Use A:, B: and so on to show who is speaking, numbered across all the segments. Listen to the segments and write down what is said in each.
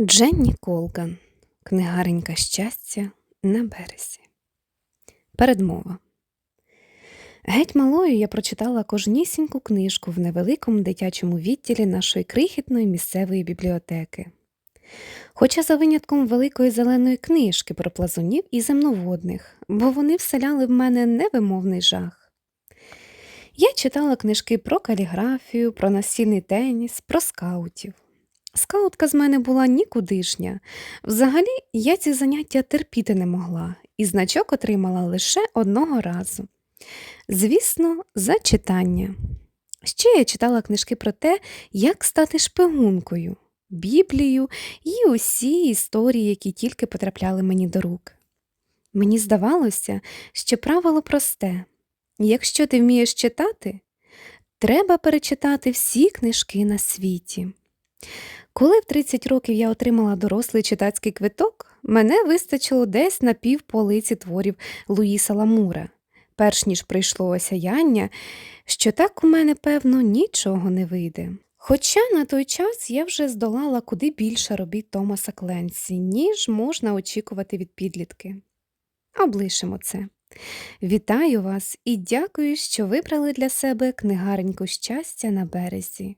A: Дженні Колган. Книгаренька щастя на березі. Передмова. Геть малою я прочитала кожнісіньку книжку в невеликому дитячому відділі нашої крихітної місцевої бібліотеки. Хоча за винятком великої зеленої книжки про плазунів і земноводних, бо вони вселяли в мене невимовний жах. Я читала книжки про каліграфію, про настільний теніс, про скаутів. Скаутка з мене була нікудишня. Взагалі, я ці заняття терпіти не могла, і значок отримала лише одного разу. Звісно, за читання. Ще я читала книжки про те, як стати шпигункою, Біблію і усі історії, які тільки потрапляли мені до рук. Мені здавалося, що правило просте якщо ти вмієш читати, треба перечитати всі книжки на світі. Коли в 30 років я отримала дорослий читацький квиток, мене вистачило десь на півполиці творів Луїса Ламура, перш ніж прийшло осяяння, що так у мене, певно, нічого не вийде. Хоча на той час я вже здолала куди більше робіт Томаса Кленсі, ніж можна очікувати від підлітки. Облишимо це. Вітаю вас і дякую, що вибрали для себе книгареньку щастя на березі.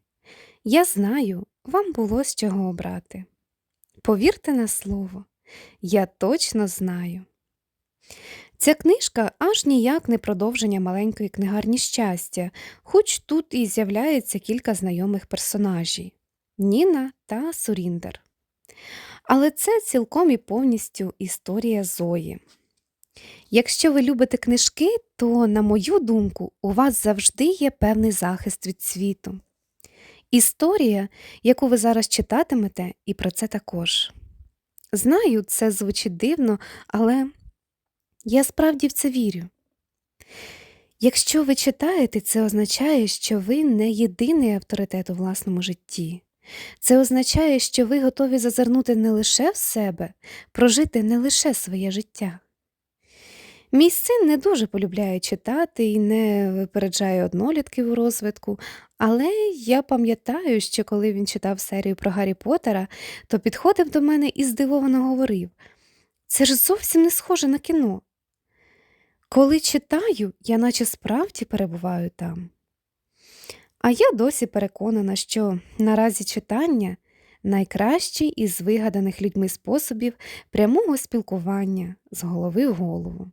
A: Я знаю, вам було з чого обрати. Повірте на слово, я точно знаю. Ця книжка аж ніяк не продовження маленької книгарні щастя, хоч тут і з'являється кілька знайомих персонажів Ніна та Суріндер. Але це цілком і повністю історія Зої. Якщо ви любите книжки, то, на мою думку, у вас завжди є певний захист від світу. Історія, яку ви зараз читатимете, і про це також. Знаю, це звучить дивно, але я справді в це вірю. Якщо ви читаєте, це означає, що ви не єдиний авторитет у власному житті. Це означає, що ви готові зазирнути не лише в себе, прожити не лише своє життя. Мій син не дуже полюбляє читати і не випереджає однолітків у розвитку, але я пам'ятаю, що коли він читав серію про Гаррі Поттера, то підходив до мене і здивовано говорив це ж зовсім не схоже на кіно. Коли читаю, я наче справді перебуваю там. А я досі переконана, що наразі читання найкращий із вигаданих людьми способів прямого спілкування з голови в голову.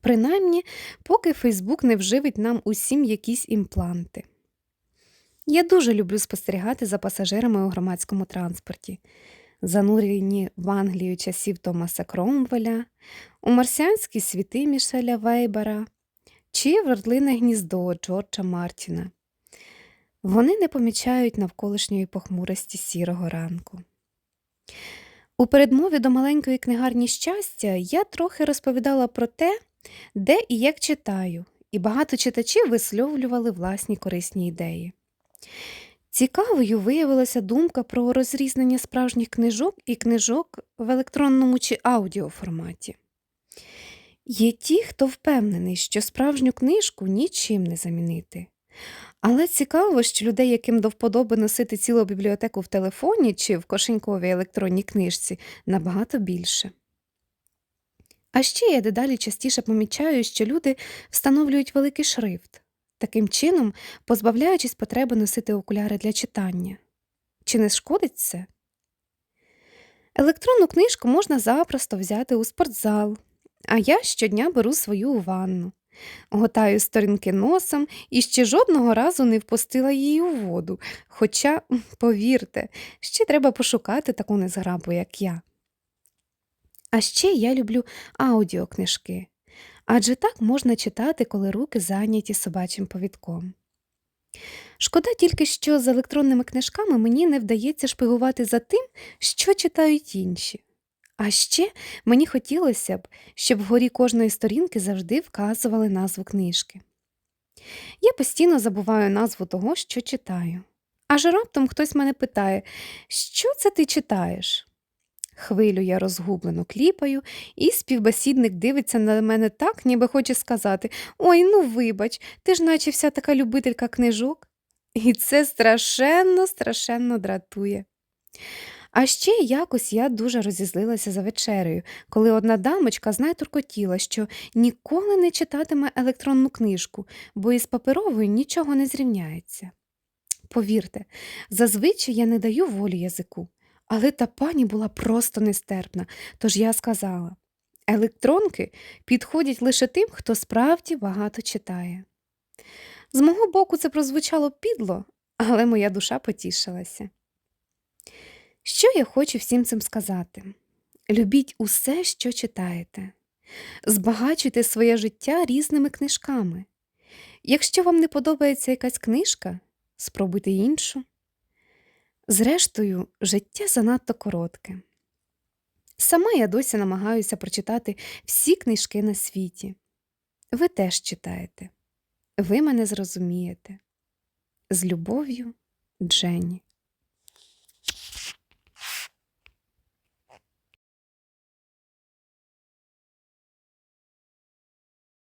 A: Принаймні, поки Фейсбук не вживить нам усім якісь імпланти. Я дуже люблю спостерігати за пасажирами у громадському транспорті, занурені в Англію часів Томаса Кромвеля, у марсіанські світи Мішеля Вейбера чи вердлине гніздо Джорджа Мартіна. Вони не помічають навколишньої похмурості сірого ранку. У передмові до маленької книгарні щастя я трохи розповідала про те, де і як читаю, і багато читачів висловлювали власні корисні ідеї. Цікавою виявилася думка про розрізнення справжніх книжок і книжок в електронному чи аудіоформаті. Є ті, хто впевнений, що справжню книжку нічим не замінити. Але цікаво, що людей, яким до вподоби носити цілу бібліотеку в телефоні чи в кошеньковій електронній книжці, набагато більше. А ще я дедалі частіше помічаю, що люди встановлюють великий шрифт, таким чином позбавляючись потреби носити окуляри для читання. Чи не шкодить це? Електронну книжку можна запросто взяти у спортзал, а я щодня беру свою у ванну, готаю сторінки носом і ще жодного разу не впустила її у воду. Хоча, повірте, ще треба пошукати таку незграбу, як я. А ще я люблю аудіокнижки, адже так можна читати, коли руки зайняті собачим повідком. Шкода тільки, що з електронними книжками мені не вдається шпигувати за тим, що читають інші. А ще мені хотілося б, щоб вгорі кожної сторінки завжди вказували назву книжки. Я постійно забуваю назву того, що читаю. Аж раптом хтось мене питає, що це ти читаєш? Хвилю я розгублено кліпаю, і співбесідник дивиться на мене так, ніби хоче сказати Ой, ну вибач, ти ж наче вся така любителька книжок. І це страшенно, страшенно дратує. А ще якось я дуже розізлилася за вечерею, коли одна дамочка знай туркотіла, що ніколи не читатиме електронну книжку, бо із паперовою нічого не зрівняється. Повірте, зазвичай я не даю волі язику, але та пані була просто нестерпна, тож я сказала електронки підходять лише тим, хто справді багато читає. З мого боку це прозвучало підло, але моя душа потішилася. Що я хочу всім цим сказати? Любіть усе, що читаєте, збагачуйте своє життя різними книжками. Якщо вам не подобається якась книжка, спробуйте іншу. Зрештою, життя занадто коротке. Сама я досі намагаюся прочитати всі книжки на світі. Ви теж читаєте. Ви мене зрозумієте. З любов'ю, Дженні.